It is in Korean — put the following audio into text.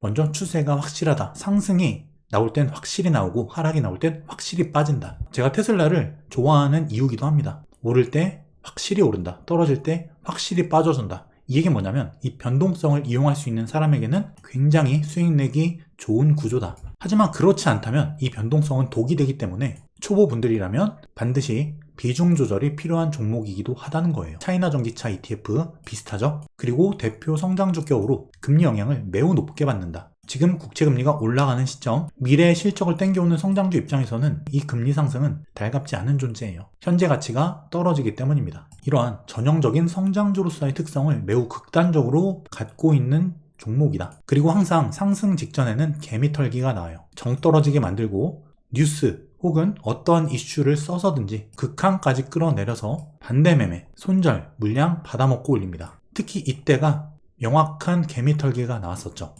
먼저 추세가 확실하다. 상승이 나올 땐 확실히 나오고 하락이 나올 땐 확실히 빠진다. 제가 테슬라를 좋아하는 이유기도 합니다. 오를 때 확실히 오른다. 떨어질 때 확실히 빠져준다. 이 얘기는 뭐냐면 이 변동성을 이용할 수 있는 사람에게는 굉장히 수익 내기 좋은 구조다. 하지만 그렇지 않다면 이 변동성은 독이 되기 때문에 초보분들이라면 반드시 비중 조절이 필요한 종목이기도 하다는 거예요. 차이나 전기차 ETF 비슷하죠? 그리고 대표 성장 주 격으로 금리 영향을 매우 높게 받는다. 지금 국채 금리가 올라가는 시점, 미래의 실적을 땡겨오는 성장주 입장에서는 이 금리 상승은 달갑지 않은 존재예요. 현재 가치가 떨어지기 때문입니다. 이러한 전형적인 성장주로서의 특성을 매우 극단적으로 갖고 있는 종목이다. 그리고 항상 상승 직전에는 개미털기가 나와요. 정 떨어지게 만들고 뉴스 혹은 어떠한 이슈를 써서든지 극한까지 끌어내려서 반대매매, 손절, 물량 받아먹고 올립니다. 특히 이때가 명확한 개미털기가 나왔었죠.